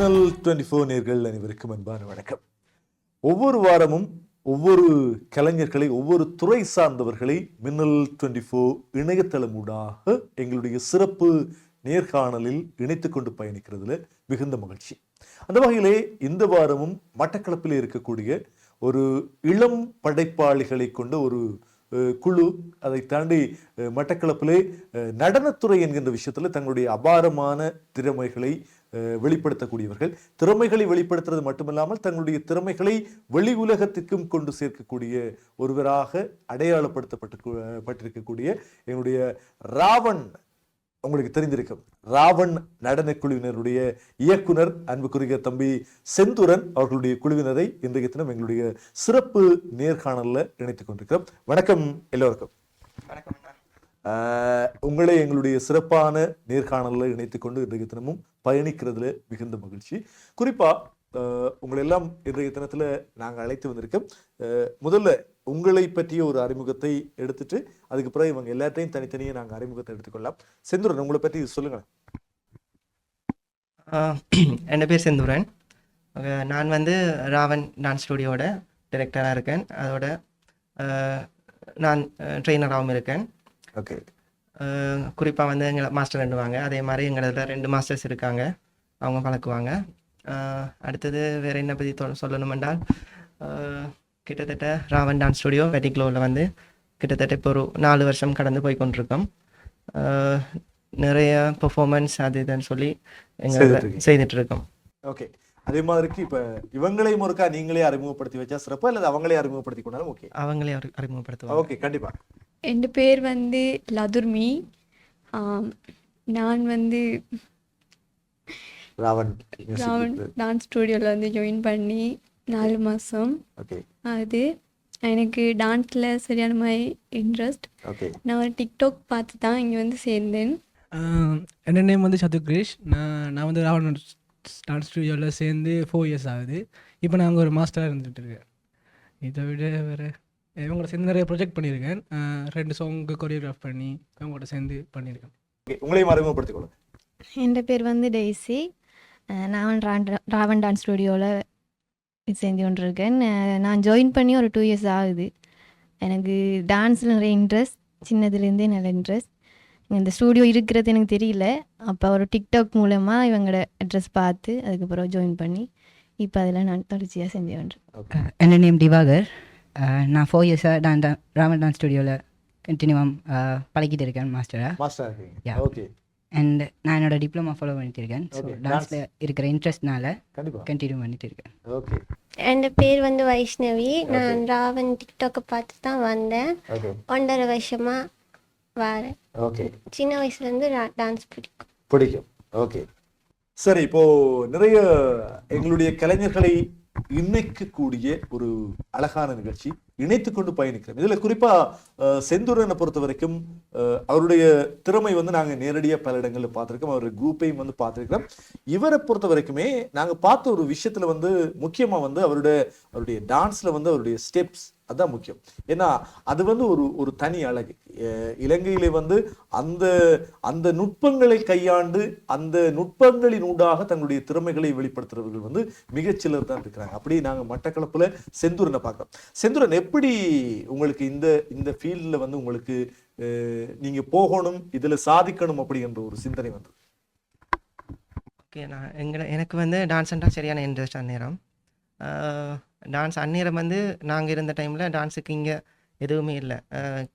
மின்னல் twenty four நேர்கள் அனைவருக்கும் அன்பான வணக்கம். ஒவ்வொரு வாரமும் ஒவ்வொரு கலைஞர்களை ஒவ்வொரு துறை சார்ந்தவர்களை மின்னல் டுவெண்ட்டி ஃபோர் இணையதளமூடாக எங்களுடைய சிறப்பு நேர்காணலில் இணைத்து கொண்டு பயணிக்கிறதுல மிகுந்த மகிழ்ச்சி. அந்த வகையிலே இந்த வாரமும் மட்டக்களப்பில் இருக்கக்கூடிய ஒரு இளம் படைப்பாளிகளை கொண்ட ஒரு குழு அதை தாண்டி மட்டக்களப்பிலே நடனத்துறை என்கின்ற விஷயத்தில் தங்களுடைய அபாரமான திறமைகளை வெளிப்படுத்தக்கூடியவர்கள். திறமைகளை வெளிப்படுத்துறது மட்டுமில்லாமல் தங்களுடைய திறமைகளை வெளி உலகத்திற்கும் கொண்டு சேர்க்கக்கூடிய ஒருவராக அடையாளப்படுத்தப்பட்டு பட்டிருக்கக்கூடிய என்னுடைய ராவன் உங்களுக்கு தெரிந்திருக்கும். ராவன் நடனக் குழுவினருடைய இயக்குனர் அன்புக்குரிய தம்பி செந்துரன் அவர்களுடைய குழுவினரை இன்றைய தினம் எங்களுடைய சிறப்பு நேர்காணல்ல இணைத்துக் கொண்டிருக்கிறோம். வணக்கம் எல்லோருக்கும். ஆஹ், உங்களை எங்களுடைய சிறப்பான நேர்காணல்ல இணைத்துக் கொண்டு இன்றைய தினமும் பயணிக்கிறதுல மிகுந்த மகிழ்ச்சி. குறிப்பா ஆஹ், உங்களை எல்லாம் இன்றைய தினத்துல நாங்க அழைத்து வந்திருக்கோம். முதல்ல உங்களை பற்றிய ஒரு அறிமுகத்தை எடுத்துட்டு அதுக்கு பிறகு இவங்க எல்லாத்தையும் தனித்தனியே நாங்க அறிமுகத்தை எடுத்துக்கொள்ளலாம். செந்துரன் உங்களை பற்றி சொல்லுங்க என் பேர் செந்தூரன். நான் வந்து ராவன் டான்ஸ் ஸ்டுடியோட டைரக்டராக இருக்கேன். அதோட நான் ட்ரெயினராகவும் இருக்கேன். ஓகே. குறிப்பாக வந்து எங்களை மாஸ்டர் ரெண்டுவாங்க அதே மாதிரி எங்களோட ரெண்டு மாஸ்டர்ஸ் இருக்காங்க. அவங்க பழக்குவாங்க. அடுத்தது வேறு என்ன பற்றி தொ- சொல்லணும் என்றால் கிட்டத்தட்ட ராவன் டான்ஸ் ஸ்டுடியோ வெட்டிக்லோவில் வந்து கிட்டத்தட்ட இப்போ ஒரு நாலு வருஷம் கடந்து போய் கொண்டிருக்கோம் நிறைய பெர்ஃபார்மன்ஸ் அது இதுன்னு சொல்லி எங்களை. செய்துட்ருக்கோம் ஓகே. அதே மாதிரிக்கு இப்ப இவங்களையும் ஒருக்கா நீங்களே அறிமுகப்படுத்தி வச்சா சிறப்பு? அல்லது அவங்களே அறிமுகப்படுத்தி கொண்டாலும் ஓகே? அவங்களே அறி- அறிமுகப்படுத்துவாங்க. ஓகே கண்டிப்பா. என் பேர் வந்து லதுர்மி நான் வந்து ராவன் ராவன் டான்ஸ் ஸ்டூடியோவில் வந்து ஜாயின் பண்ணி நாலு மாதம் ஓகே. அது எனக்கு டான்ஸில் சரியான மாதிரி இன்ட்ரெஸ்ட் ஓகே. நான் ஒரு டிக்டாக் பார்த்து தான் இங்கே வந்து சேர்ந்தேன். ஆஹ் என் நேம் வந்து சதுக்ரிஷ் நான் நான் வந்து ராவணன் டான்ஸ் ஸ்டுடியோவில் சேர்ந்து ஃபோர் இயர்ஸ் ஆகுது. இப்போ நான் அங்கே ஒரு மாஸ்டராக இருந்துகிட்டு இருக்கேன். இதை விட வேறு இவங்களோட சேர்ந்து நிறைய ப்ரொஜெக்ட் பண்ணியிருக்கேன். ரெண்டு சாங்க்கு கொரியோகிராஃப் பண்ணி இவங்களோட சேர்ந்து பண்ணியிருக்கேன். உங்களையும் அறிமுகப்படுத்திக் கொள்ளுங்க. என் பேர் வந்து டெய்ஸி. நான் ராண்ட- ராவன் டான்ஸ் ஸ்டுடியோவில் சேர்ந்து கொண்டு நான் ஜாயின் பண்ணி ஒரு டூ இயர்ஸ் ஆகுது. எனக்கு டான்ஸில் நிறைய இன்ட்ரெஸ்ட் சின்னதுலேருந்தே நல்ல இன்ட்ரெஸ்ட் இந்த ஸ்டூடியோ இருக்கிறது எனக்கு தெரியல. அப்போ ஒரு டிக்டாக் மூலமாக இவங்களோட அட்ரஸ் பார்த்து அதுக்கப்புறம் ஜாயின் பண்ணி இப்போ அதில் நான் தொடர்ச்சியாக செஞ்சு வந்துருக்கேன் என்ன நேம் திவாகர். நான் ஃபோர் இயர்ஸாக டான் ராமன் டான்ஸ் ஸ்டுடியோவில் கண்டினியூவாக பழகிட்டு இருக்கேன் மாஸ்டராக மாஸ்டராக ஓகே அண்ட் நான் என்னோட டிப்ளமா ஃபாலோ பண்ணிட்டு இருக்கேன் ஸோ டான்ஸில் இருக்கிற இன்ட்ரெஸ்ட்னால கண்டினியூ பண்ணிட்டு இருக்கேன் ஓகே என் பேர் வந்து வைஷ்ணவி. நான் ராவன் டிக்டாக்கை பார்த்து தான் வந்தேன். ஒன்றரை வருஷமா வரேன். ஓகே சின்ன வயசுலேருந்து டான்ஸ் பிடிக்கும். பிடிக்கும். ஓகே சரி இப்போ நிறைய எங்களுடைய கலைஞர்களை இணைக்கக்கூடிய ஒரு அழகான நிகழ்ச்சி. இணைத்து கொண்டு பயணிக்கிறோம். இதில் குறிப்பாக செந்தூரனை பொறுத்த வரைக்கும் அவருடைய திறமை வந்து நாங்கள் நேரடியாக பல இடங்களில் பார்த்துருக்கோம். அவருடைய குரூப்பையும் வந்து பார்த்துருக்கிறோம். இவரை பொறுத்த வரைக்குமே நாங்கள் பார்த்த ஒரு விஷயத்தில் வந்து முக்கியமாக வந்து அவருடைய அவருடைய டான்ஸில் வந்து அவருடைய ஸ்டெப்ஸ் அதுதான் முக்கியம். ஏன்னா அது வந்து ஒரு ஒரு தனி அழகு. இலங்கையிலே வந்து அந்த அந்த நுட்பங்களை கையாண்டு அந்த நுட்பங்களின் ஊடாக தங்களுடைய திறமைகளை வெளிப்படுத்துறவர்கள் வந்து மிகச்சிலர் தான் இருக்கிறாங்க. அப்படி நாங்கள் மட்டக்களப்பில் செந்தூரனை பார்க்குறோம். செந்தூரன் எப்படி உங்களுக்கு இந்த இந்த ஃபீல்டில் வந்து உங்களுக்கு நீங்கள் நீங்க போகணும் இதில் சாதிக்கணும் அப்படிங்கிற ஒரு சிந்தனை வந்து ஓகே நான் எங்களை எனக்கு வந்து டான்ஸ்ன்றா சரியான இன்ட்ரெஸ்ட் அந்நேரம். டான்ஸ் அந்நேரம் வந்து நாங்கள் இருந்த டைமில் டான்ஸுக்கு இங்கே எதுவுமே இல்லை.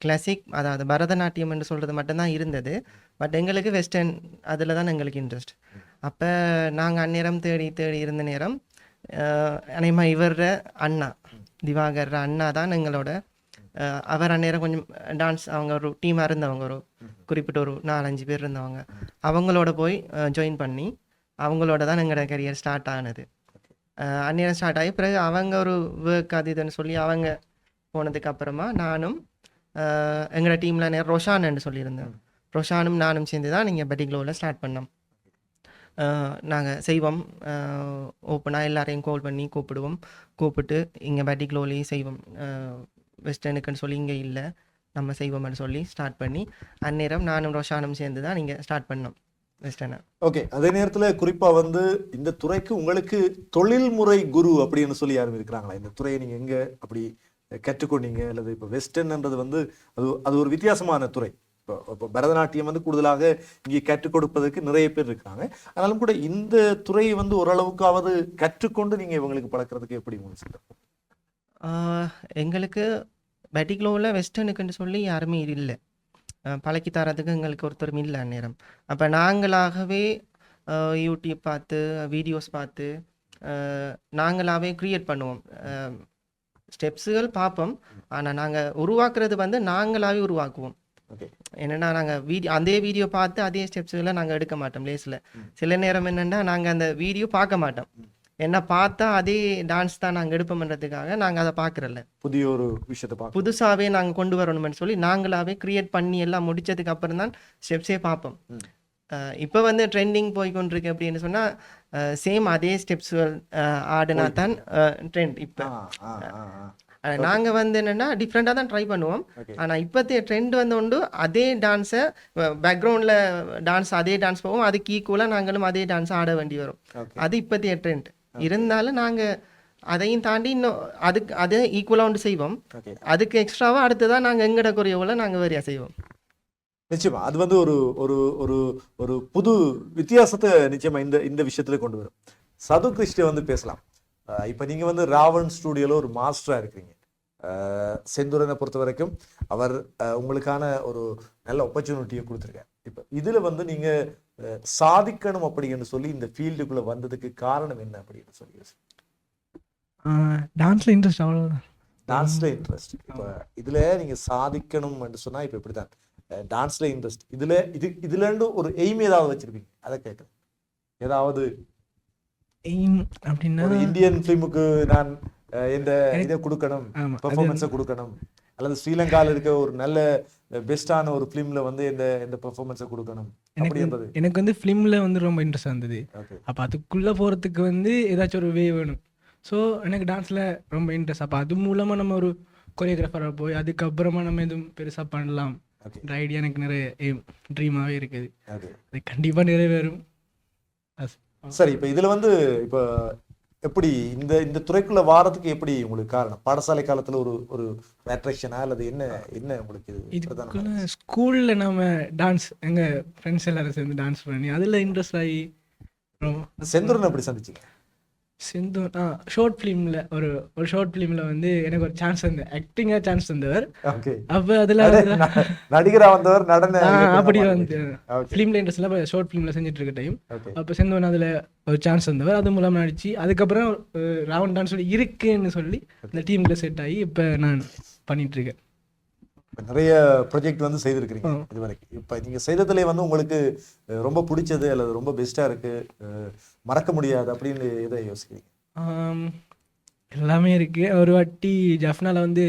கிளாசிக் அதாவது பரதநாட்டியம் என்று சொல்கிறது மட்டும்தான் இருந்தது. பட் எங்களுக்கு வெஸ்டர்ன் அதில் தான் எங்களுக்கு இன்ட்ரெஸ்ட் அப்போ நாங்கள் அந்நேரம் தேடி தேடி இருந்த நேரம் அனைமா இவர அண்ணா. திவாகர் அண்ணா தான் எங்களோட அவர் அந்நேரம் கொஞ்சம் டான்ஸ் அவங்க ஒரு டீமாக இருந்தவங்க ஒரு குறிப்பிட்ட ஒரு நாலஞ்சு பேர் இருந்தவங்க. அவங்களோட போய் ஜாயின் பண்ணி அவங்களோட தான் எங்களோட கரியர் ஸ்டார்ட் ஆனது. அந்நேரம் ஸ்டார்ட் ஆகி பிறகு அவங்க ஒரு ஒர்க் அது இதுன்னு சொல்லி அவங்க போனதுக்கு அப்புறமா நானும் எங்களோட டீமில் நேரம் ரொஷான்னு சொல்லியிருந்தேன். ரொஷானும் நானும் சேர்ந்து தான் நீங்கள் பெட்டிக்லோவில் ஸ்டார்ட் பண்ணோம். நாங்கள் செய்வோம். ஓப்பனாக எல்லாரையும் கால் பண்ணி கூப்பிடுவோம். கூப்பிட்டு இங்கே பெட்டிக்லோலேயும் செய்வோம். வெஸ்டர்னுக்குன்னு சொல்லி இங்கே இல்லை. நம்ம செய்வோம்னு சொல்லி ஸ்டார்ட் பண்ணி அந்நேரம் நானும் ரோஷானும் சேர்ந்து தான் நீங்கள் ஸ்டார்ட் பண்ணோம் வெஸ்டர்னை ஓகே அதே நேரத்தில் குறிப்பாக வந்து இந்த துறைக்கு உங்களுக்கு தொழில்முறை குரு அப்படின்னு சொல்லி யாரும் இருக்கிறாங்களா? இந்த துறையை நீங்கள் எங்கே அப்படி கற்றுக்கொண்டீங்க? அல்லது இப்போ வெஸ்டர்ன்ன்றது வந்து அது அது ஒரு வித்தியாசமான துறை. பரதநாட்டியம் வந்து கூடுதலாக இங்கே கற்றுக் கொடுப்பதற்கு நிறைய பேர் இருக்கிறாங்க. ஆனாலும் கூட இந்த துறையை வந்து ஓரளவுக்காவது கற்றுக்கொண்டு நீங்கள் இவங்களுக்கு பழக்கிறதுக்கு எப்படி முடிச்சு எங்களுக்கு பெட்டிக்லோவில் வெஸ்டர்னுக்குன்னு சொல்லி யாருமே இல்லை. பழக்கி தரதுக்கு எங்களுக்கு ஒருத்தரும் இல்லை அந்நேரம். அப்போ நாங்களாகவே யூடியூப் பார்த்து வீடியோஸ் பார்த்து நாங்களாகவே க்ரியேட் பண்ணுவோம். ஸ்டெப்ஸுகள் பார்ப்போம். ஆனால் நாங்கள் உருவாக்குறது வந்து நாங்களாகவே உருவாக்குவோம். ஓகே என்னென்னா நாங்கள் வீடியோ அதே வீடியோ பார்த்து அதே ஸ்டெப்ஸுகளை நாங்கள் எடுக்க மாட்டோம் லேஸில் சில நேரம் என்னென்னா நாங்கள் அந்த வீடியோ பார்க்க மாட்டோம். என்ன பார்த்தா அதே டான்ஸ் தான் நாங்கள் எடுப்போம்ன்றதுக்காக நாங்கள் அதை பார்க்குறல்ல. புதிய ஒரு விஷயத்தை பார்க்க புதுசாகவே நாங்கள் கொண்டு வரணும்னு சொல்லி நாங்களாவே கிரியேட் பண்ணி எல்லாம் முடிச்சதுக்கு அப்புறம் தான் ஸ்டெப்ஸே பார்ப்போம். இப்போ வந்து ட்ரெண்டிங் போய் கொண்டிருக்கு அப்படின்னு சொன்னால் சேம் அதே ஸ்டெப்ஸ் ஆடினா தான் ட்ரெண்ட் இப்போ. நாங்கள் வந்து என்னென்னா டிஃப்ரெண்ட்டாக தான் ட்ரை பண்ணுவோம். ஆனால் இப்போத்தைய ட்ரெண்ட் வந்து உண்டு. அதே டான்ஸை பேக்ரவுண்டில் டான்ஸ் அதே டான்ஸ் போவோம். அதுக்கு ஈக்குவலாக நாங்களும் அதே டான்ஸ் ஆட வேண்டி வரும். அது இப்போத்தைய ட்ரெண்ட் இருந்தாலும் நாங்கள் அதையும் தாண்டி இன்னும் அதுக்கு அதை ஈக்குவலாக ஒன்று செய்வோம். அதுக்கு எக்ஸ்ட்ராவாக அடுத்ததான் நாங்கள் எங்கட குறையோவில் நாங்கள் வேறையா செய்வோம். நிச்சயமா. அது வந்து ஒரு ஒரு ஒரு ஒரு புது வித்தியாசத்தை நிச்சயமா இந்த இந்த விஷயத்துல கொண்டு வரும். சது கிருஷ்ண வந்து பேசலாம். இப்ப நீங்க வந்து ராவன் ஸ்டூடியோல ஒரு மாஸ்டரா இருக்கிறீங்க. செந்தூரனை பொறுத்த வரைக்கும் அவர் உங்களுக்கான ஒரு நல்ல ஆப்பர்ச்சுனிட்டியை கொடுத்துருக்காரு. இப்ப இதுல வந்து நீங்க அஹ் சாதிக்கணும் அப்படின்னு சொல்லி இந்த ஃபீல்டுக்குள்ள வந்ததுக்கு காரணம் என்ன அப்படின்னு சொல்லி டான்ஸில் இன்ட்ரெஸ்ட் அவ்வளோதான் டான்ஸ்ல இன்ட்ரெஸ்ட் இப்ப இதுல நீங்க சாதிக்கணும் என்று சொன்னா இப்ப இப்படிதான் டான்ஸ்ல இன்ட்ரெஸ்ட் இதுல இது இதுல இருந்து ஒரு எய்ம் ஏதாவது வச்சிருப்பீங்க? அதை கேட்குறேன். ஏதாவது எய்ம் அப்படின்னா இந்தியன் ஃபிலிமுக்கு நான் இந்த இதை கொடுக்கணும் பெர்ஃபார்மன்ஸை கொடுக்கணும். அல்லது ஸ்ரீலங்கால இருக்க ஒரு நல்ல பெஸ்டான ஒரு ஃபிலிம்ல வந்து இந்த இந்த பெர்ஃபார்மன்ஸை கொடுக்கணும். எனக்கு வந்து ஃபிலிமில் வந்து ரொம்ப இன்ட்ரெஸ்ட் இருந்தது. ஓகே அப்போ அதுக்குள்ளே போகிறதுக்கு வந்து ஏதாச்சும் ஒரு வே வேணும். ஸோ எனக்கு டான்ஸில் ரொம்ப இன்ட்ரெஸ்ட் அப்போ அது மூலமாக நம்ம ஒரு கொரியோகிராஃபராக போய் அதுக்கப்புறமா நம்ம எதுவும் பெருசாக பண்ணலாம். இந்த ஐடியா எனக்கு நிறைய எய்ம் ட்ரீமாகவே இருக்குது. அது கண்டிப்பாக நிறைவேறும். சரி இப்ப இதுல வந்து இப்ப எப்படி இந்த இந்த துறைக்குள்ள வாரத்துக்கு எப்படி உங்களுக்கு காரணம்? பாடசாலை காலத்துல ஒரு ஒரு அட்ராக்ஷனா அல்லது என்ன என்ன உங்களுக்கு இது ஸ்கூலில் நம்ம டான்ஸ் எங்கள் ஃப்ரெண்ட்ஸ் எல்லாரும் சேர்ந்து டான்ஸ் பண்ணி அதில் இன்ட்ரெஸ்ட் ஆகி செந்தூரன் எப்படி சந்திச்சீங்க? சிந்து ஆ ஷார்ட் ஃபிலிமில் ஒரு ஒரு ஷார்ட் ஃபிலிமில் வந்து எனக்கு ஒரு சான்ஸ் வந்து ஆக்டிங்காக சான்ஸ் தந்தவர். ஓகே அப்போ அதில் நடிகரா வந்தவர் நடன அப்படி. வந்து ஃபிலிமில் இன்ட்ரெஸ்ட்ல ஷார்ட் ஃபிலிமில் செஞ்சுட்டு இருக்க டைம். அப்போ செந்தவன் அதில் ஒரு சான்ஸ் தந்தவர். அது மூலமாக நடிச்சு அதுக்கப்புறம் ராவன் டான்ஸ் சொல்லி இருக்குன்னு சொல்லி அந்த டீமுக்குள்ள செட் ஆகி இப்போ நான் பண்ணிட்டு இருக்கேன் நிறைய ப்ரொஜெக்ட் வந்து செய்திருக்கிறீங்க. இது வரைக்கும் இப்ப நீங்க செய்ததுல வந்து உங்களுக்கு ரொம்ப பிடிச்சது அல்லது ரொம்ப பெஸ்டா இருக்கு அஹ், மறக்க முடியாது அப்படின்னு எதை யோசிக்கிறீங்க? எல்லாமே இருக்கு. ஒரு வாட்டி ஜஃப்னால வந்து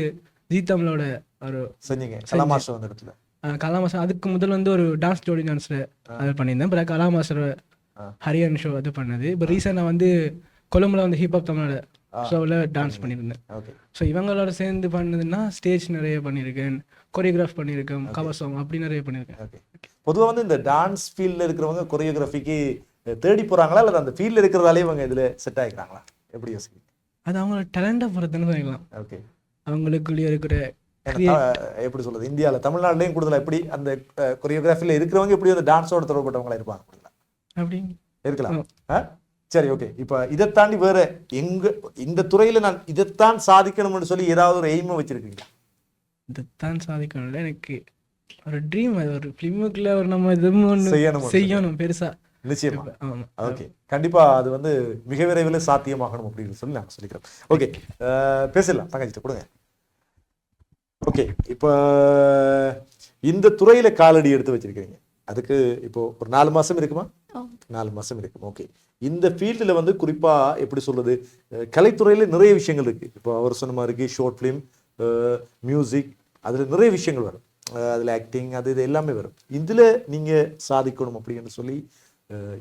ஜீ தமிழோட ஒரு செஞ்சீங்க கலாமாஸ்டர் வந்த இடத்துல. கலா மாஸ்டர். அதுக்கு முதல் வந்து ஒரு டான்ஸ் ஜோடி டான்ஸில் அது பண்ணியிருந்தேன். பிறகு கலா மாஸ்டர். ஹரியன் ஷோ அது பண்ணது. இப்போ ரீசெண்டாக வந்து கொழும்புல வந்து ஹிப்ஹாப் தமிழோட. ஷோவில் டான்ஸ் பண்ணியிருந்தேன். ஸோ இவங்களோட சேர்ந்து பண்ணதுன்னா ஸ்டேஜ் நிறைய பண்ணியிருக்கேன். கொரியோகிராஃப் பண்ணியிருக்கேன் கவர் சாங் அப்படி நிறைய பண்ணியிருக்கேன். ஓகே பொதுவா வந்து இந்த டான்ஸ் ஃபீல்ட்ல இருக்கிறவங்க கொரியோகிராஃபிக்கு தேடி போறாங்களா? அல்லது அந்த ஃபீல்ட்ல இருக்கிறதாலே இவங்க இதுல செட் ஆகிக்கிறாங்களா எப்படி யோசிக்கிறீங்க? அது அவங்களோட டேலண்ட்டை பொறுத்துன்னு சொல்லலாம் ஓகே அவங்களுக்குள்ளேயே இருக்கிற எப்படி சொல்றது? இந்தியால தமிழ்நாட்டிலையும் கூடுதலா எப்படி அந்த கொரியோகிராஃபில இருக்கிறவங்க எப்படி அந்த டான்ஸோட தொடர்பட்டவங்களா இருப்பாங்க? அப்படிங்களா? அப்படி. இருக்கலாம்? சரி ஓகே இப்ப இதை தாண்டி வேற எங்க இந்த துறையில நான் இதைத்தான் சாதிக்கணும்னு சொல்லி ஏதாவது ஒரு எய்மை வச்சிருக்கீங்களா? இதுதான் சாதிக்கணும்ல எனக்கு ஒரு ட்ரீம் அது ஒரு ஃபிலிமுக்குள்ள ஒரு நம்ம ஒன்று செய்யணும் செய்யணும் பெருசா. நிச்சயமா. ஓகே கண்டிப்பா அது வந்து மிக விரைவில் சாத்தியமாகணும் அப்படின்னு சொல்லி நான் சொல்லிக்கிறேன். ஓகே பேசலாம் தங்கச்சிட்ட கொடுங்க. ஓகே இப்போ இந்த துறையில காலடி எடுத்து வச்சிருக்கீங்க அதுக்கு இப்போ ஒரு நாலு மாசம் இருக்குமா. நாலு மாசம் இருக்கும் ஓகே இந்த ஃபீல்டில் வந்து குறிப்பா எப்படி சொல்றது அஹ், கலைத்துறையில நிறைய விஷயங்கள் இருக்கு. இப்போ அவர் சொன்ன மாதிரி ஷார்ட் ஃபிலிம் மியூசிக் அதுல நிறைய விஷயங்கள் வரும். அதுல ஆக்டிங் அது இது எல்லாமே வரும். இதுல நீங்க சாதிக்கணும் அப்படின்னு சொல்லி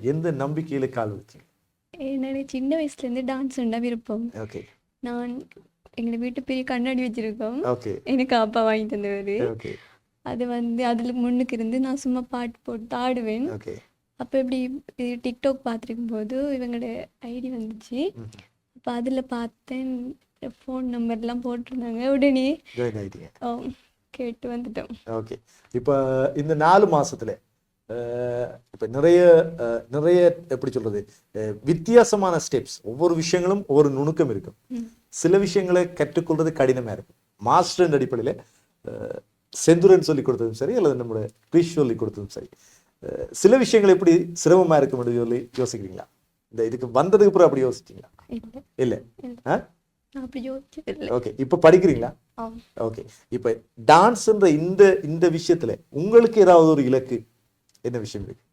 எந்த நம்பிக்கையில கால் வச்சீங்க என்னோட சின்ன வயசுலேருந்து டான்ஸ் உண்டா விருப்பம். ஓகே நான் எங்களை வீட்டு பெரிய கண்ணாடி வச்சுருக்கோம். ஓகே எனக்கு அப்பா வாங்கி தந்தவர். ஓகே அது வந்து அதில் முன்னுக்கு இருந்து நான் சும்மா பாட்டு போட்டு ஆடுவேன். ஓகே அப்போ இப்படி டிக்டாக் பார்த்துருக்கும் போது இவங்களோட ஐடி வந்துச்சு. அப்போ அதில் பார்த்தேன் ஃபோன் நம்பர்லாம் போட்டிருந்தாங்க. உடனே கேட்டு வந்துட்டோம். ஓகே இப்போ இந்த நாலு மாசத்துல இப்ப நிறைய நிறைய எப்படி சொல்றது வித்தியாசமான ஸ்டெப்ஸ் ஒவ்வொரு விஷயங்களும் ஒவ்வொரு நுணுக்கம் இருக்கும். சில விஷயங்களை கற்றுக்கொள்றது கடினமா இருக்கும். மாஸ்டர் அடிப்படையில செந்துரன் சொல்லி கொடுத்ததும் சரி அல்லது நம்முடைய கிரீஷ் சொல்லி கொடுத்ததும் சரி. சில விஷயங்கள் எப்படி சிரமமா என்று சொல்லி யோசிக்கிறீங்களா? இந்த இதுக்கு வந்ததுக்கு அப்புறம் அப்படி யோசிச்சீங்களா? இல்லை. ஆ? ஓகே. இப்போ படிக்கிறீங்களா? ஓகே. இப்போ டான்ஸ்ன்ற இந்த இந்த விஷயத்துல உங்களுக்கு ஏதாவது ஒரு இலக்கு என்ன விஷயம் இருக்கு?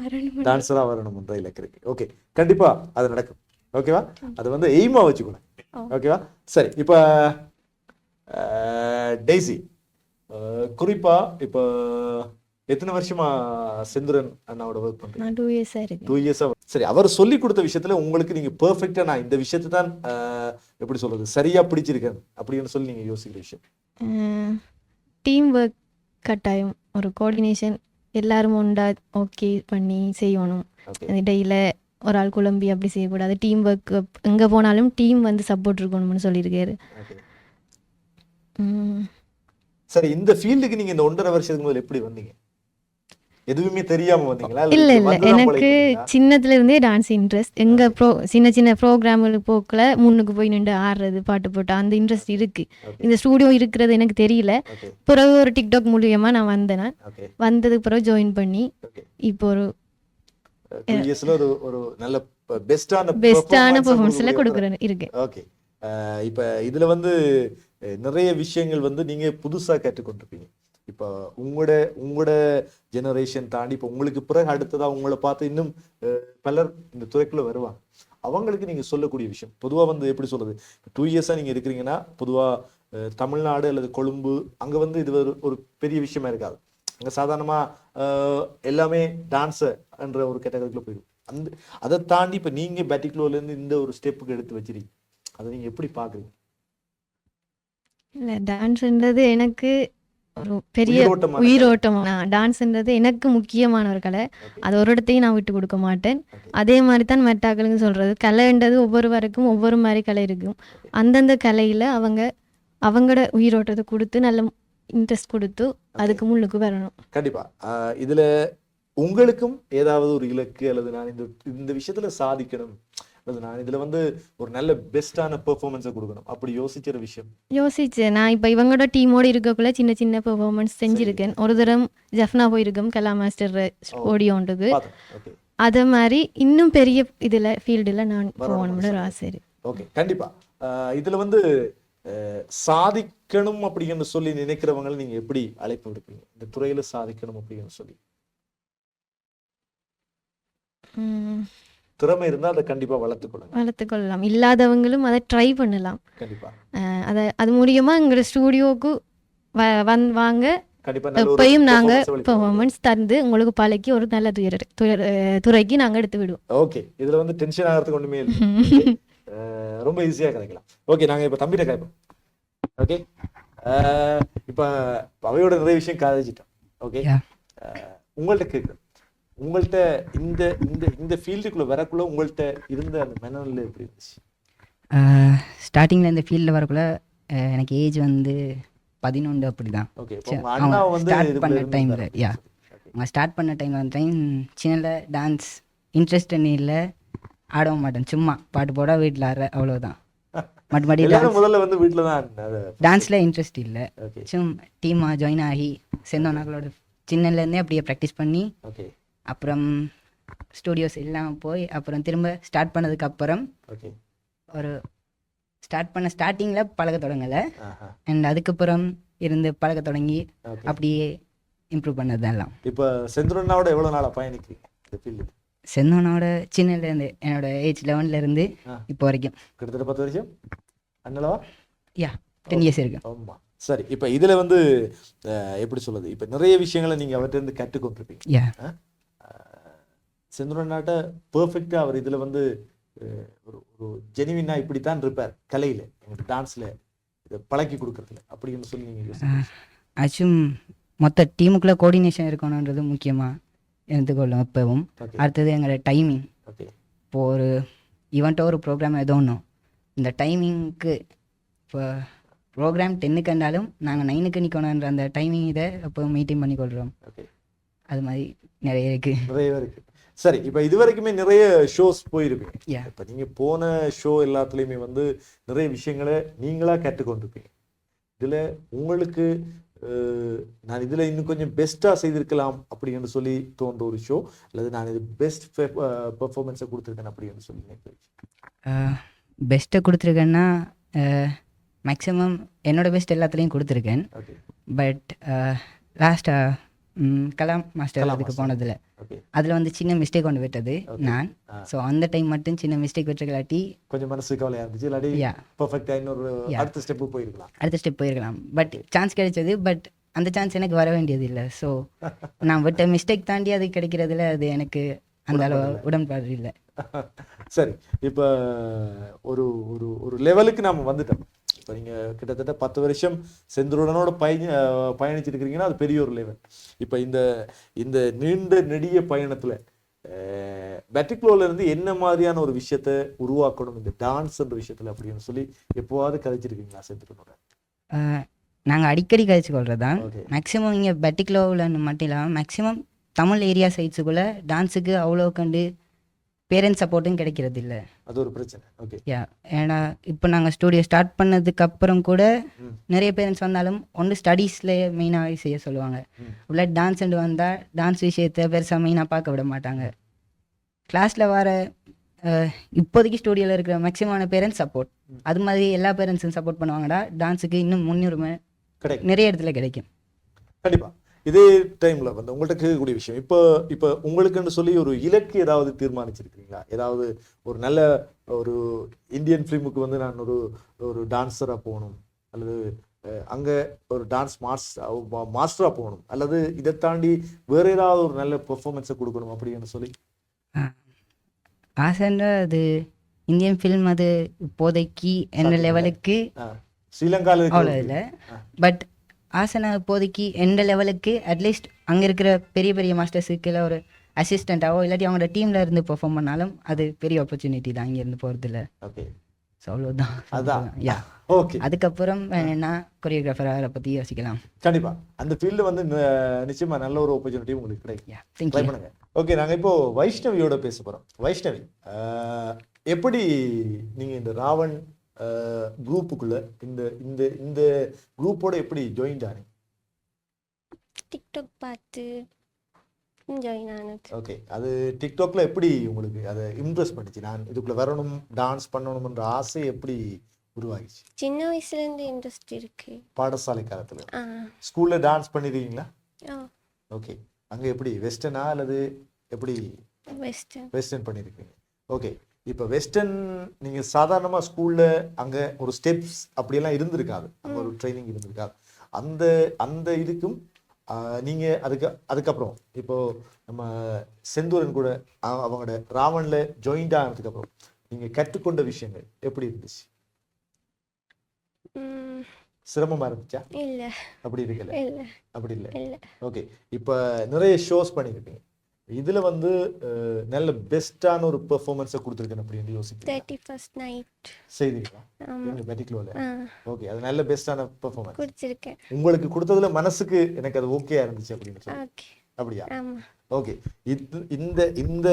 வரணும்? டான்ஸரா வரணும்ன்ற இலக்கு இருக்கு. ஓகே. கண்டிப்பா அது நடக்கும். ஓகேவா? அது வந்து எய்மா வச்சுக்கணும். ஓகேவா? சரி. இப்போ டெய்ஸி குறிப்பா இப்போ எத்தனை வருஷமா செந்துரன் அண்ணாவோட ஒர்க் பண்றீங்க? டூ இயர்ஸாக இருக்கேன். டூ இயர்ஸா சரி அவர் சொல்லி கொடுத்த விஷயத்துல உங்களுக்கு நீங்க பெர்ஃபெக்டா நான் இந்த விஷயத்தை தான் எப்படி சொல்றது சரியா பிடிச்சிருக்கேன் அப்படின்னு சொல்லி நீங்க யோசிக்கிற விஷயம். டீம் ஒர்க் கட்டாயம். ஒரு கோஆர்டினேஷன் எல்லாரும் ஒண்டா ஓகே பண்ணி செய்யணும். இடையில ஒரு ஆள் குழம்பி அப்படி செய்யக்கூடாது. டீம் ஒர்க் எங்கே போனாலும் டீம் வந்து சப்போர்ட் இருக்கணும்னு சொல்லியிருக்காரு. சரி இந்த ஃபீல்டுக்கு நீங்க இந்த ஒன்றரை வருஷத்துக்கு முதல்ல எப்படி வந்தீங்க? எதுவுமே தெரியாம வந்தீங்களா? இல்ல இல்ல எனக்கு? சின்னத்துல இருந்தே டான்ஸ் இன்ட்ரெஸ்ட் எங்க ப்ரோ சின்ன சின்ன ப்ரோக்ராம்களுக்கு போக்கில் முன்னுக்கு போய் நின்று ஆடுறது பாட்டு போட்டு அந்த இன்ட்ரெஸ்ட் இருக்கு. இந்த ஸ்டூடியோ இருக்கிறது எனக்கு தெரியல. பிறகு ஒரு டிக்டாக் மூலியமா நான் வந்தேன். வந்ததுக்கு பிறகு ஜாயின் பண்ணி. இப்போ ஒரு ஒரு ஒரு நல்ல பெஸ்டான பெஸ்டான பெர்ஃபார்மன்ஸ்ல கொடுக்குறேன் இருக்கு. ஓகே இப்ப இதுல வந்து நிறைய விஷயங்கள் வந்து நீங்கள் புதுசாக கற்றுக்கொண்டிருப்பீங்க இப்போ உங்களோட உங்களோட ஜெனரேஷன் தாண்டி இப்போ உங்களுக்கு பிறகு அடுத்ததாக உங்களை பார்த்து இன்னும் பலர் இந்த துறைக்குள்ளே வருவாங்க. அவங்களுக்கு நீங்கள் சொல்லக்கூடிய விஷயம் பொதுவாக வந்து எப்படி சொல்கிறது டூ இயர்ஸாக நீங்கள் இருக்கிறீங்கன்னா பொதுவாக தமிழ்நாடு அல்லது கொழும்பு அங்கே வந்து இது ஒரு ஒரு பெரிய விஷயமா இருக்காது. அங்கே சாதாரணமாக எல்லாமே டான்ஸு என்ற ஒரு கேட்டகரிக்குள்ளே போயிடும். அந்த அதை தாண்டி இப்போ நீங்கள் பேட்டிக்குலோர்லேருந்து இந்த ஒரு ஸ்டெப்புக்கு எடுத்து வச்சிருக்கீங்க. அதை நீங்கள் எப்படி பார்க்குறீங்க? இல்லை டான்ஸ்ன்றது எனக்கு ஒரு பெரிய உயிரோட்டமான உயிரோட்டமான டான்ஸ்ன்றது எனக்கு முக்கியமான ஒரு கலை. அது ஒரு இடத்தையும் நான் விட்டு கொடுக்க மாட்டேன். அதே மாதிரி தான் மெட்டாக்களுங்க சொல்கிறது கலைன்றது ஒவ்வொருவருக்கும் ஒவ்வொரு மாதிரி கலை இருக்கும். அந்தந்த கலையில் அவங்க அவங்களோட உயிரோட்டத்தை கொடுத்து நல்ல இன்ட்ரெஸ்ட் கொடுத்து அதுக்கு முன்னுக்கு வரணும். கண்டிப்பா. ஆஹ் இதுல உங்களுக்கும் ஏதாவது ஒரு இலக்கு அல்லது நான் இந்த இந்த விஷயத்துல சாதிக்கணும் அல்லது நான் இதுல வந்து ஒரு நல்ல பெஸ்டான பெர்ஃபார்மன்ஸை கொடுக்கணும். அப்படி யோசிக்கிற விஷயம். யோசிச்சேன் நான் இப்போ இவங்களோட டீமோட இருக்கக்குள்ள சின்ன சின்ன பெர்ஃபார்மன்ஸ் செஞ்சுருக்கேன். ஒரு தரம் ஜெஃப்னா போயிருக்கோம் கலா மாஸ்டர் ஓடியோன்றது. அதே மாதிரி இன்னும் பெரிய இதில் ஃபீல்டில் நான் போகணும்னு ஒரு ஆசை ஓகே கண்டிப்பா. இதுல வந்து சாதிக்கணும் அப்படின்னு சொல்லி நினைக்கிறவங்களை நீங்க எப்படி அழைப்பு விடுப்பீங்க? இந்த துறையில சாதிக்கணும் அப்படின்னு சொல்லி. திறமை இருந்தா அதை கண்டிப்பா வளர்த்துக்கொள்ளுங்க. வளர்த்துக்கொள்ளலாம். இல்லாதவங்களும் அதை ட்ரை பண்ணலாம். கண்டிப்பா. அஹ் அதை அது மூலியமா எங்களோட ஸ்டூடியோவுக்கு வ வந் வாங்க எப்பயும் வெளிப்படுத்துவீங்க. பெர்ஃபார்மன்ஸ் தந்து உங்களுக்கு பழக்கி ஒரு நல்ல துயர துறைக்கு நாங்கள் எடுத்து விடுவோம். ஓகே இதுல வந்து டென்ஷன் ஆகிறதுக்கு ஒண்ணுமே இல்லை. ரொம்ப ஈஸியா கிடைக்கலாம் ஓகே நாங்க இப்ப தம்பிட்ட கேட்போம். ஓகே இப்ப அவையோட நிறைய விஷயம் காதிச்சிட்டோம் ஓகே. உங்கள்ட்ட கேட்குறேன் உங்கள்ட்ட இந்த இந்த இந்த ஃபீல்டுக்குள்ள வரக்குள்ள உங்கள்ட்ட இருந்த அந்த மனநிலை எப்படி இருந்துச்சு? ஸ்டார்டிங்கில் இந்த ஃபீல்டில் வரக்குள்ள எனக்கு ஏஜ் வந்து பதினொன்று அப்படி தான் இதுக்குள்ள பண்ண timeல, yeah. அவங்க ஸ்டார்ட் பண்ண டைம் அந்த டைம் சின்னல டான்ஸ் இன்ட்ரெஸ்ட் இல்லை ஆடவும் மாட்டேன் சும்மா பாட்டு போட வீட்டில் ஆடுற அவ்வளோதான் மற்றபடி முதல்ல வந்து வீட்டுல தான் டான்ஸில் இன்ட்ரெஸ்ட் இல்லை. சும்மா டீமாக ஜாயின் ஆகி சேர்ந்தவனாக்களோட சின்னலேருந்தே அப்படியே ப்ராக்டிஸ் பண்ணி ஓகே அப்புறம் ஸ்டூடியோஸ் எல்லாம் போய் அப்புறம் திரும்ப ஸ்டார்ட் பண்ணதுக்கு அப்புறம் ஓகே ஒரு ஸ்டார்ட் பண்ண ஸ்டார்டிங்கில் பழக தொடங்கலை. அண்ட் அதுக்கப்புறம் இருந்து பழக தொடங்கி அப்படியே இம்ப்ரூவ் பண்ணது தான் எல்லாம் இப்ப செந்துரண்ணாவோட எவ்வளவு நாளா பயணிக்கிறீங்க செந்தோனோட சின்னலேருந்து என்னோட ஏஜ் லெவன்லேருந்து. இப்போ வரைக்கும். கிட்டத்தட்ட பத்து வருஷம்? அண்ணளவா யா டென் இயர்ஸ் இருக்கு ஆமா. சரி இப்ப இதுல வந்து எப்படி சொல்றது? இப்ப நிறைய விஷயங்களை நீங்க அவர்கிட்ட இருந்து கற்றுக்கொண்டிருப்பீங்க. யா செந்துரநாட்ட பெர்ஃபெக்டா அவர் இதுல வந்து ஒரு ஒரு ஜெனிவினா இப்படித்தான் இருப்பார் கலையில எங்களுக்கு டான்ஸ்ல இதை பழக்கி கொடுக்கறதுல. அப்படின்னு சொல்லி நீங்க யோசிக்கிறீங்க. ஆச்சும் மொத்த டீமுக்குள்ளே கோஆர்டினேஷன் இருக்கணுன்றது முக்கியமாக எடுத்துக்கொள்ளும் எப்பவும். ஓகே அடுத்தது எங்களோட டைமிங் இப்போ ஒரு ஈவெண்ட்டோ ஒரு ப்ரோக்ராம் ஏதோ ஒன்றும் இந்த டைமிங்க்கு இப்போ ப்ரோக்ராம் டென்னுக்கு இருந்தாலும் நாங்கள் நைனுக்கு நிற்கணுன்ற அந்த டைமிங் இதை எப்போ மெயின்டைன் பண்ணி கொள்கிறோம் ஓகே அது மாதிரி நிறைய இருக்குது நிறைய இருக்கு. சரி இப்போ இது வரைக்குமே நிறைய ஷோஸ் போயிருப்பீங்க. இப்போ நீங்க போன ஷோ எல்லாத்துலேயுமே வந்து நிறைய விஷயங்களை நீங்களா கற்றுக்கொண்டிருப்பீங்க இதுல உங்களுக்கு நான் இதுல இன்னும் கொஞ்சம் பெஸ்டா செய்திருக்கலாம் அப்படின்னு சொல்லி தோன்ற ஒரு ஷோ அல்லது நான் இது பெஸ்ட் பெர்ஃபார்மன்ஸை கொடுத்துருக்கேன் அப்படின்னு சொல்லி நினைக்கிறேன். பெஸ்ட்டை கொடுத்துருக்கேன்னா மேக்ஸிமம் என்னோட பெஸ்ட் எல்லாத்துலேயும் கொடுத்துருக்கேன். பட் லாஸ்ட்டாக கலாம் மாஸ்டர் அதுக்கு. போனதில். அதில் வந்து சின்ன மிஸ்டேக் கொண்டு விட்டது. நான். ஸோ அந்த டைம் மட்டும் சின்ன மிஸ்டேக் விட்டுருக்கலாட்டி கொஞ்சம் மனசு கவலையா இருந்துச்சு இல்லாட்டி யா பர்ஃபெக்டா இன்னொரு. அடுத்த ஸ்டெப்பு போயிருக்கலாம். அடுத்த ஸ்டெப் போயிருக்கலாம். பட் சான்ஸ் கிடைச்சது பட் அந்த சான்ஸ் எனக்கு வர வேண்டியது இல்லை. ஸோ நான் விட்ட மிஸ்டேக் தாண்டி அது கிடைக்கிறதுல அது எனக்கு அந்த அளவு உடன்பாடு இல்லை. சரி இப்போ ஒரு ஒரு ஒரு லெவலுக்கு நாம வந்துட்டோம். இப்போ நீங்க கிட்டத்தட்ட பத்து வருஷம் செந்தருடனோட பயணி இருக்கிறீங்கன்னா அது பெரிய ஒரு லெவல் இப்போ இந்த இந்த நீண்ட நெடிய பயணத்துல இருந்து என்ன மாதிரியான ஒரு விஷயத்த உருவாக்கணும் இந்த டான்ஸ்ன்ற விஷயத்துல அப்படின்னு சொல்லி எப்போவாவது கதைச்சிருக்கீங்களா செந்தருடனோட நாங்கள் அடிக்கடி கழிச்சு கொள்றது தான் ஓகே. மேக்ஸிமம் இங்கே பெட்டிக்லோவில் மட்டும் இல்லாமல் மேக்ஸிமம் தமிழ் ஏரியா சைட்ஸுக்குள்ளே டான்ஸுக்கு அவ்வளோ கண்டு பேரண்ட்ஸ் சப்போர்ட்டும் கிடைக்கிறது இல்லை அது ஒரு பிரச்சனை. ஓகே யா ஏன்னா இப்போ நாங்கள் ஸ்டூடியோ ஸ்டார்ட் பண்ணதுக்கு அப்புறம் கூட. நிறைய பேரண்ட்ஸ் வந்தாலும் ஒன்று ஸ்டடீஸ்லேயே மெயினாக செய்ய சொல்லுவாங்க. உள்ள டான்ஸ்ன்னு வந்தால் டான்ஸ் விஷயத்தை பெருசாக மெயினாக பார்க்க விட மாட்டாங்க. கிளாஸில் வர இப்போதைக்கு ஸ்டூடியோவில் இருக்கிற மேக்ஸிமமான பேரண்ட்ஸ் சப்போர்ட். அது மாதிரி எல்லா பேரண்ட்ஸும் சப்போர்ட் பண்ணுவாங்கடா. டான்ஸுக்கு இன்னும் முன்னுரிமை கிடைக்கும். நிறைய இடத்துல கிடைக்கும். கண்டிப்பா. இதே டைம்ல வந்து உங்கள்ட்ட கேட்கக்கூடிய விஷயம் இப்போ இப்போ உங்களுக்குன்னு சொல்லி ஒரு இலக்கு ஏதாவது தீர்மானிச்சிருக்கீங்களா ஏதாவது ஒரு நல்ல ஒரு இந்தியன் ஃபிலிமுக்கு வந்து நான் ஒரு ஒரு டான்ஸரா போகணும் அல்லது அங்க ஒரு டான்ஸ் மாஸ் மாஸ்டரா போகணும் அல்லது இதை தாண்டி வேற ஏதாவது ஒரு நல்ல பெர்ஃபார்மன்ஸை கொடுக்கணும் அப்படின்னு சொல்லி? ஆசைன்ற அது இந்தியன் ஃபில்ம் அது இப்போதைக்கு என்ன லெவலுக்கு அவ்வளோ ஒரு இல்லை. பட் ஆசனா இப்போதைக்கு எந்த லெவலுக்கு அட்லீஸ்ட் அங்கே இருக்கிற பெரிய பெரிய மாஸ்டர்ஸுக்கு இல்லை ஒரு அசிஸ்டண்ட்டாவோ இல்லாட்டி அவங்களோட டீமில் இருந்து பெர்ஃபார்ம் பண்ணாலும் அது பெரிய ஆப்பர்ச்சுனிட்டி தான் இங்கேருந்து போகிறதுல ஓகே ஸோ அவ்வளோதான் அதான். யா ஓகே அதுக்கப்புறம் வேணும்னா கொரியோகிராஃபரை பற்றி யோசிக்கலாம். கண்டிப்பா. அந்த ஃபீல்டு வந்து ந- நிச்சயமா நல்ல ஒரு ஆப்பர்ச்சுனிட்டி உங்களுக்கு கிடைக்கும். ட்ரை பண்ணுங்க. ஓகே நாங்க இப்போ வைஷ்ணவியோட பேச போறோம். வைஷ்ணவி எப்படி நீங்க இந்த ராவன் குரூப்புக்குள்ள இந்த இந்த இந்த குரூப்போட எப்படி ஜாயின் ஆனீங்க? டிக்டாக் பார்த்து ஜாயின் ஆனது. ஓகே அது டிக்டாக்ல எப்படி உங்களுக்கு அதை இம்ப்ரெஸ் பண்ணுச்சு? நான் இதுக்குள்ள வரணும் டான்ஸ் பண்ணணும்ன்ற ஆசை எப்படி உருவாகிச்சு? சின்ன வயசுலேருந்து இன்ட்ரெஸ்ட் இருக்கு. பாடசாலை காலத்துல ஸ்கூல்ல டான்ஸ் பண்ணிருக்கீங்களா ஓகே அங்க எப்படி? வெஸ்டர்னா அல்லது எப்படி? வெஸ்டர்ன் வெஸ்டர்ன் பண்ணியிருக்கீங்க ஓகே இப்போ வெஸ்டர்ன் நீங்கள் சாதாரணமாக ஸ்கூலில் அங்கே ஒரு ஸ்டெப்ஸ் அப்படியெல்லாம் இருந்திருக்காது. அங்கே ஒரு ட்ரைனிங் இருந்திருக்காது. அந்த அந்த இதுக்கும் நீங்கள் அதுக்கு அதுக்கப்புறம் இப்போ நம்ம செந்தூரன் கூட அவ- அவங்களோட ராவணில் ஜாயின்ட் ஆனதுக்கப்புறம் நீங்கள் கற்றுக்கொண்ட விஷயங்கள் எப்படி இருந்துச்சு? ம், சிரமமாக இருந்துச்சா? இல்ல. அப்படி இருக்கல? அப்படி இல்லை. இல்ல. ஓகே இப்போ நிறைய ஷோஸ் பண்ணியிருப்பீங்க இதில் வந்து நல்ல பெஸ்ட்டான ஒரு பெர்ஃபார்மன்ஸை கொடுத்துருக்கேன் அப்படின்னு யோசிக்கிறீங்க தேர்ட்டி ஃபர்ஸ்ட் நைட் செய்தீங்களா ஓகே அது நல்ல பெஸ்டான பெர்ஃபார்மன்ஸ் குடிச்சிருக்கேன் உங்களுக்கு கொடுத்ததுல மனசுக்கு எனக்கு அது ஓகேயா இருந்துச்சு அப்படின்னு சொல்லி. அப்படியா? ஓகே இது இந்த இந்த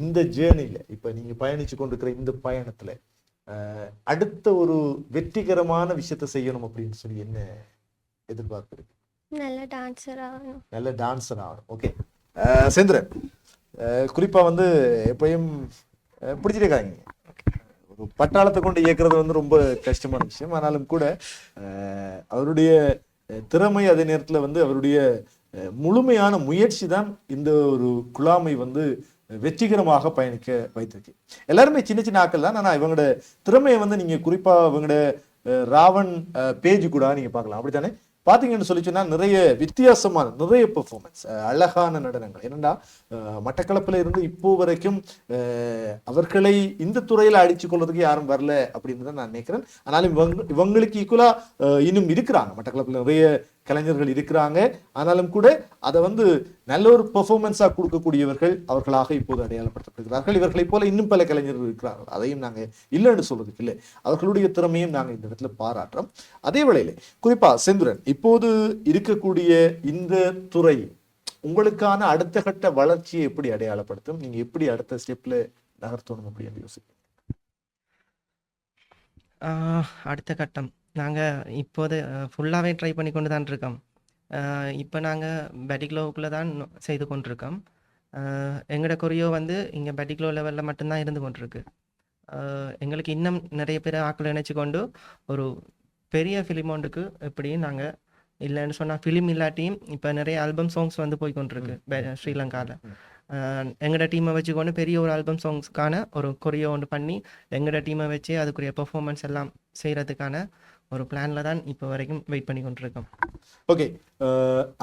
இந்த ஜேர்னில இப்ப நீங்க பயணிச்சு கொண்டிருக்கிற இந்த பயணத்துல அடுத்த ஒரு வெற்றிகரமான விஷயத்தை செய்யணும் அப்படின்னு சொல்லி என்ன எதிர்பார்ப்பு இருக்கு? நல்ல டான்ஸர் ஆகணும். நல்ல டான்ஸர் ஆகணும். ஓகே சேந்திரன் குறிப்பாக வந்து எப்பயும் பிடிச்சிட்டே இருக்காங்க ஒரு பட்டாளத்தை கொண்டு இயக்குறது வந்து ரொம்ப கஷ்டமான விஷயம். ஆனாலும் கூட அவருடைய திறமை அதே நேரத்தில் வந்து அவருடைய முழுமையான முயற்சி தான் இந்த ஒரு குழாமை வந்து வெற்றிகரமாக பயணிக்க வைத்திருக்கு. எல்லாருமே சின்ன சின்ன ஆக்கள் தான் ஆனால் இவங்களோட திறமையை வந்து நீங்கள் குறிப்பாக இவங்களோட ராவன் பேஜ் கூட நீங்கள் பார்க்கலாம். அப்படித்தானே? பாத்தீங்கன்னு சொல்லி சொன்னால் நிறைய வித்தியாசமான நிறைய பெர்ஃபார்மன்ஸ் அழகான நடனங்கள். என்னென்னா மட்டக்களப்பில் மட்டக்களப்புல இருந்து இப்போ வரைக்கும் அவர்களை இந்த துறையில அடிச்சு கொள்றதுக்கு யாரும் வரல அப்படின்னு தான் நான் நினைக்கிறேன். ஆனாலும் இவங்க இவங்களுக்கு ஈக்குவலா இன்னும் இருக்கிறாங்க. மட்டக்களப்புல நிறைய கலைஞர்கள் இருக்கிறாங்க. ஆனாலும் கூட அதை வந்து நல்ல ஒரு பெர்ஃபார்மன்ஸாக கொடுக்கக்கூடியவர்கள் அவர்களாக இப்போது அடையாளப்படுத்தப்படுகிறார்கள். இவர்களைப் போல இன்னும் பல கலைஞர்கள் இருக்கிறார்கள். அதையும் நாங்கள் இல்லைன்னு சொல்றதுக்கு இல்லை அவர்களுடைய திறமையும் நாங்கள் இந்த இடத்துல பாராட்டுறோம். அதே வேளையில் குறிப்பாக செந்துரன் இப்போது இருக்கக்கூடிய இந்த துறை உங்களுக்கான அடுத்த கட்ட வளர்ச்சியை எப்படி அடையாளப்படுத்தும்? நீங்கள் எப்படி அடுத்த ஸ்டெப்பில் நகர்த்தணும் அப்படின்னு யோசிப்பீங்க அடுத்த கட்டம். நாங்கள் இப்போது ஃபுல்லாகவே ட்ரை பண்ணி கொண்டு தான் இருக்கோம். இப்போ நாங்கள் பெட்டிக்லோவுக்குள்ளே தான் செய்து கொண்டிருக்கோம். எங்களோட கொரியோ வந்து இங்கே பெட்டிக்லோ லெவலில் மட்டும்தான் இருந்து கொண்டிருக்கு. எங்களுக்கு இன்னும் நிறைய பேர் ஆக்கள் இணைச்சு கொண்டு ஒரு பெரிய ஃபிலிம் ஒன்றுக்கு எப்படியும் நாங்கள் இல்லைன்னு சொன்னால் ஃபிலிம் இல்லாட்டியும் இப்போ நிறைய ஆல்பம் சாங்ஸ் வந்து போய் கொண்டிருக்கு ஸ்ரீலங்காவில் எங்களோட டீமை வச்சுக்கொண்டு பெரிய ஒரு ஆல்பம் சாங்ஸ்க்கான ஒரு கொரியோ ஒன்று பண்ணி எங்களோட டீமை வச்சு அதுக்குரிய பெர்ஃபார்மன்ஸ் எல்லாம் செய்கிறதுக்கான ஒரு பிளானில் தான் இப்போ வரைக்கும் வெயிட் பண்ணி கொண்டிருக்கோம். ஓகே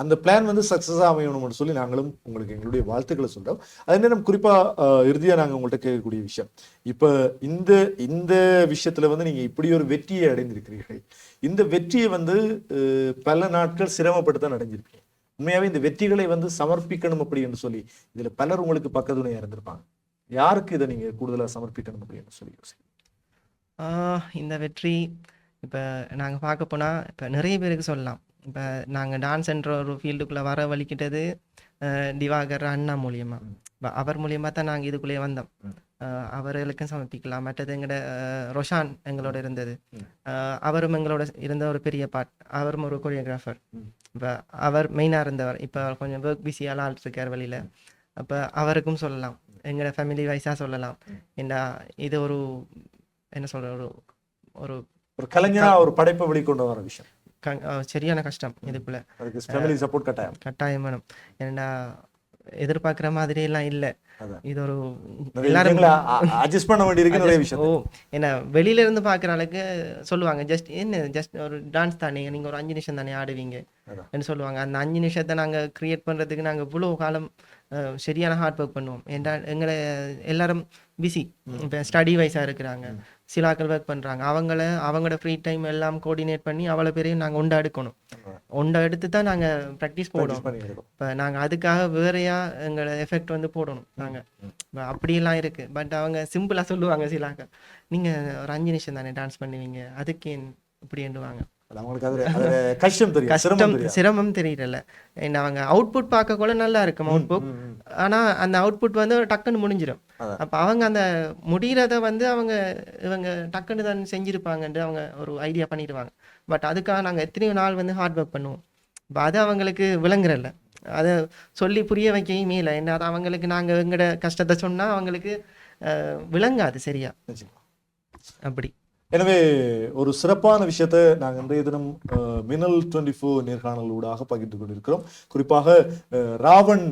அந்த பிளான் வந்து சக்ஸஸாக அமையணும்னு சொல்லி நாங்களும் உங்களுக்கு எங்களுடைய வாழ்த்துக்களை சொல்றோம். அதே நேரம் குறிப்பா அஹ், இறுதியா நாங்க உங்கள்கிட்ட கேட்கக்கூடிய விஷயம். இப்போ இந்த இந்த விஷயத்துல வந்து நீங்க இப்படி ஒரு வெற்றியை அடைந்திருக்கிறீர்கள். இந்த வெற்றியை வந்து அஹ், பல நாட்கள் சிரமப்பட்டு தான் அடைஞ்சிருப்பீங்க உண்மையாவே இந்த வெற்றிகளை வந்து சமர்ப்பிக்கணும் அப்படின்னு சொல்லி இதுல பலர் உங்களுக்கு பக்கத்துணையா இருந்திருப்பாங்க. யாருக்கு இதை நீங்க கூடுதலா சமர்ப்பிக்கணும் அப்படின்னு சொல்லி யோசிக்கிறீங்க? இந்த வெற்றி இப்போ நாங்கள் பார்க்க போனால் இப்போ நிறைய பேருக்கு சொல்லலாம். இப்போ நாங்கள் டான்ஸ்ன்ற ஒரு ஃபீல்டுக்குள்ளே வர வலிக்கிட்டது திவாகர் அண்ணா மூலியமாக இப்போ அவர் மூலியமாக தான் நாங்கள் இதுக்குள்ளேயே வந்தோம். அவர்களுக்கும் சமர்ப்பிக்கலாம். மற்றது எங்களோட ரொஷான் எங்களோட இருந்தது. அவரும் எங்களோட இருந்த ஒரு பெரிய பார்ட் அவரும் ஒரு கொரியோகிராஃபர் இப்போ அவர் மெயினாக இருந்தவர். இப்போ கொஞ்சம் ஒர்க் பிஸியாலாம் ஆள்ட்ருக்கார் வழியில். அப்போ அவருக்கும் சொல்லலாம். எங்களோட ஃபேமிலி வைஸாக சொல்லலாம். ஏண்டா இது ஒரு என்ன சொல்கிற ஒரு ஒரு ஒரு கலைஞரா ஒரு படைப்பை வெளிக்கொண்டு வர விஷயம். சரியான கஷ்டம் இதுக்குள்ள. அதுக்கு ஃபேமிலி சப்போர்ட் கட்டாயம். கட்டாயம் வேணும். ஏன்னா எதிர்பார்க்குற மாதிரி எல்லாம் இல்லை. இது ஒரு எல்லாரும் அட்ஜஸ்ட் பண்ண வேண்டியிருக்கு நிறைய விஷயம் ஓ ஏன்னா வெளியில இருந்து பார்க்குற அளவுக்கு சொல்லுவாங்க ஜஸ்ட் என்ன ஜஸ்ட் ஒரு டான்ஸ் தானே நீங்க ஒரு அஞ்சு நிமிஷம் தானே ஆடுவீங்க. என்று சொல்லுவாங்க. அந்த அஞ்சு நிமிஷத்தை நாங்க கிரியேட் பண்றதுக்கு நாங்க இவ்வளோ காலம் சரியான ஹார்ட் ஒர்க் பண்ணுவோம். ஏன்டா எங்களை எல்லாரும் பிஸி இப்போ ஸ்டடி வைஸாக இருக்கிறாங்க. சிலாக்கள் ஒர்க் பண்றாங்க. அவங்கள அவங்களோட ஃப்ரீ டைம் எல்லாம் கோஆர்டினேட் பண்ணி அவ்வளோ பேரையும் நாங்க ஒண்டா எடுக்கணும். ஒண்டா எடுத்து தான் நாங்க ப்ராக்டிஸ் எடுக்கும் இப்போ நாங்கள் அதுக்காக வேறையா எங்களை எஃபெக்ட் வந்து போடணும் நாங்கள் அப்படியெல்லாம் இருக்கு. பட் அவங்க சிம்பிளாக சொல்லுவாங்க சிலாக்க நீங்கள் ஒரு அஞ்சு நிமிஷம் தானே டான்ஸ் பண்ணுவீங்க? அதுக்கு இப்படி எண்ணுவாங்க? அவங்களுக்கு அதுல அதுல கஷ்டம் தெரியும் கஷ்டம் சிரமம் தெரியல அவங்க அவுட்புட் பார்க்க கூட நல்லா இருக்கும் அவுட்புட். ஆனா அந்த அவுட்புட் வந்து டக்குன்னு முடிஞ்சிடும். அப்ப அவங்க அந்த முடிகிறத வந்து அவங்க இவங்க டக்குன்னு தான் செஞ்சிருப்பாங்கன்ட்டு அவங்க ஒரு ஐடியா பண்ணிடுவாங்க. பட் அதுக்காக நாங்க எத்தனையோ நாள் வந்து ஹார்ட் ஒர்க் பண்ணுவோம். இப்போ அது அவங்களுக்கு விளங்குறல்ல அதை சொல்லி புரிய வைக்கவே இல்லை. என்ன அது அவங்களுக்கு நாங்க எங்கட கஷ்டத்தை சொன்னா அவங்களுக்கு விளங்காது சரியா. அப்படி. எனவே ஒரு சிறப்பான விஷயத்தை நாங்கள் இன்றைய தினம் மினல் டுவெண்ட்டி ஃபோர் நேர்காணலூடாக பகிர்ந்து கொண்டிருக்கிறோம். குறிப்பாக ராவண்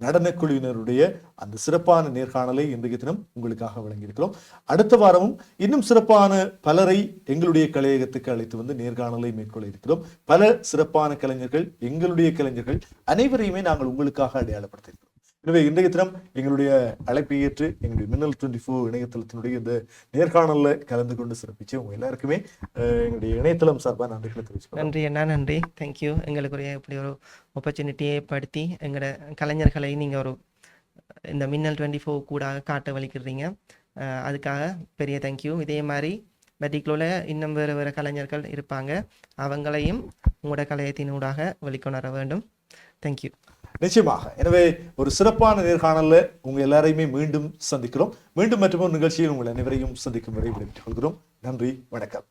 நடனக்குழுவினருடைய அந்த சிறப்பான நேர்காணலை இன்றைய தினம் உங்களுக்காக வழங்கியிருக்கிறோம். அடுத்த வாரமும் இன்னும் சிறப்பான பலரை எங்களுடைய கலையகத்துக்கு அழைத்து வந்து நேர்காணலை மேற்கொள்ள இருக்கிறோம். பல சிறப்பான கலைஞர்கள் எங்களுடைய கலைஞர்கள் அனைவரையுமே நாங்கள் உங்களுக்காக அடையாளப்படுத்தியிருக்கிறோம். எனவே இன்றைய தினம் எங்களுடைய அழைப்பை ஏற்று எங்களுடைய மின்னல் டுவெண்ட்டி ஃபோர் இணையதளத்தினுடைய இந்த நேர்காணலில் கலந்து கொண்டு சிறப்பிச்சு உங்க எல்லாருக்குமே எங்களுடைய இணையதளம் சார்பாக நன்றிகளை தெரிவிச்சுக்கிறோம் நன்றி அண்ணா நன்றி. தேங்க்யூ எங்களுக்குரிய இப்படி ஒரு ஆப்பர்ச்சுனிட்டியை படுத்தி எங்களோட கலைஞர்களை நீங்கள் ஒரு இந்த மின்னல் டுவெண்ட்டி ஃபோர் கூட காட்ட வலிக்கிறீங்க. அதுக்காக பெரிய தேங்க்யூ இதே மாதிரி மெடிக்லோவில் இன்னும் வேறு வேறு கலைஞர்கள் இருப்பாங்க. அவங்களையும் உங்களோட கலையத்தினூடாக வெளிக்கொணர வேண்டும். தேங்க்யூ நிச்சயமாக. எனவே ஒரு சிறப்பான நேர்காணலில் உங்க எல்லாரையுமே மீண்டும் சந்திக்கிறோம். மீண்டும் மற்றொரு நிகழ்ச்சியில் உங்கள் அனைவரையும் சந்திக்கும் வரை விடைபெற்றுக் கொள்கிறோம். நன்றி வணக்கம்.